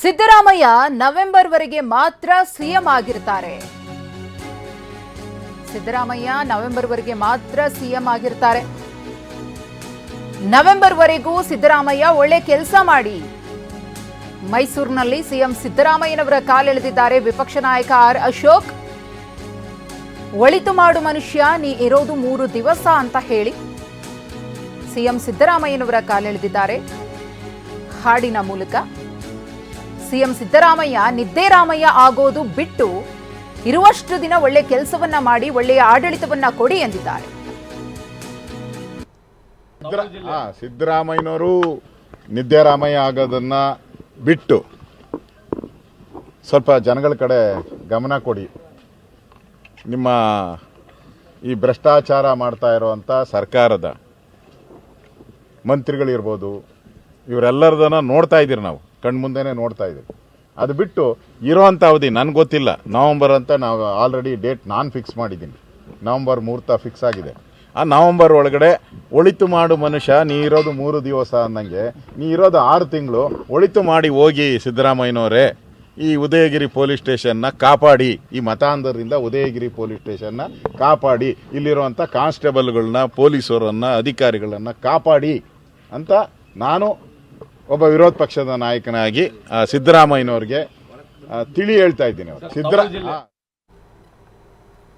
Siddaramaiah November ವರೆಗೆ ಮಾತ್ರ CM ಆಗಿರ್ತಾರೆ. ಸಿದ್ದರಾಮಯ್ಯ ನವೆಂಬರ್ ವರೆಗೆ ಮಾತ್ರ ಸಿಎಂ ಆಗಿರ್ತಾರೆ. ನವೆಂಬರ್ ವರೆಗೂ ಸಿದ್ದರಾಮಯ್ಯ ಒಳ್ಳೆ ಕೆಲಸ ಮಾಡಿ. ಮೈಸೂರಿನಲ್ಲಿ ಸಿಎಂ ಸಿದ್ದರಾಮಯ್ಯನವರ ಕಾಲೆಳೆದಿದ್ದಾರೆ ವಿಪಕ್ಷ ನಾಯಕ ಆರ್ ಅಶೋಕ್. ಒಳಿತು ಮಾಡು ಮನುಷ್ಯ, ನೀ ಇರೋದು ಮೂರು ದಿವಸ ಅಂತ ಹೇಳಿ ಸಿಎಂ ಸಿದ್ದರಾಮಯ್ಯನವರ ಕಾಲೆಳೆದಿದ್ದಾರೆ. ಹಾಡಿನ ಮೂಲಕ. ಸಿಎಂ ಸಿದ್ದರಾಮಯ್ಯ, ನಿದ್ದೇರಾಮಯ್ಯ ಆಗೋದು ಬಿಟ್ಟು ಇರುವಷ್ಟು ದಿನ ಒಳ್ಳೆ ಕೆಲಸವನ್ನ ಮಾಡಿ, ಒಳ್ಳೆಯ ಆಡಳಿತವನ್ನ ಕೊಡಿ ಎಂದಿದ್ದಾರೆ. ಸಿದ್ದರಾಮಯ್ಯನವರು ನಿದ್ದೆರಾಮಯ್ಯ ಆಗೋದನ್ನ ಬಿಟ್ಟು ಸ್ವಲ್ಪ ಜನಗಳ ಕಡೆ ಗಮನ ಕೊಡಿ. ನಿಮ್ಮ ಈ ಭ್ರಷ್ಟಾಚಾರ ಮಾಡ್ತಾ ಇರುವಂಥ ಸರ್ಕಾರದ ಮಂತ್ರಿಗಳಿರ್ಬೋದು, ಇವರೆಲ್ಲರದನ್ನ ನೋಡ್ತಾ ಇದ್ದೀರಿ ನಾವು. ಕಣ್ಮುಂದೆನೇ ನೋಡ್ತಾ ಇದ್ದೀವಿ. ಅದು ಬಿಟ್ಟು ಇರೋವಂಥ ಅವಧಿ ನನಗೆ ಗೊತ್ತಿಲ್ಲ. ನವಂಬರ್ ಅಂತ ನಾವು ಆಲ್ರೆಡಿ ಡೇಟ್ ನಾನು ಫಿಕ್ಸ್ ಮಾಡಿದ್ದೀನಿ. ನವಂಬರ್ ಮುಹೂರ್ತ ಫಿಕ್ಸ್ ಆಗಿದೆ. ಆ ನವಂಬರ್ ಒಳಗಡೆ ಒಳಿತು ಮಾಡು ಮನುಷ್ಯ, ನೀ ಇರೋದು ಮೂರು ದಿವಸ ಅನ್ನಂಗೆ ನೀ ಇರೋದು ಆರು ತಿಂಗಳು, ಒಳಿತು ಮಾಡಿ ಹೋಗಿ ಸಿದ್ದರಾಮಯ್ಯನವರೇ. ಈ ಉದಯಗಿರಿ ಪೊಲೀಸ್ ಸ್ಟೇಷನ್ನ ಕಾಪಾಡಿ. ಈ ಮತಾಂಧರಿಂದ ಉದಯಗಿರಿ ಪೊಲೀಸ್ ಸ್ಟೇಷನ್ನ ಕಾಪಾಡಿ. ಇಲ್ಲಿರುವಂಥ ಕಾನ್ಸ್ಟೇಬಲ್ಗಳನ್ನ, ಪೊಲೀಸರನ್ನು, ಅಧಿಕಾರಿಗಳನ್ನು ಕಾಪಾಡಿ ಅಂತ ನಾನು ಒಬ್ಬ ವಿರೋಧ ಪಕ್ಷದ ನಾಯಕನಾಗಿ ಸಿದ್ದರಾಮಯ್ಯನವ್ರಿಗೆ ತಿಳಿ ಹೇಳ್ತಾ ಇದ್ದೀನಿ ಅವರು ಸಿದ್ದರಾ ಆ.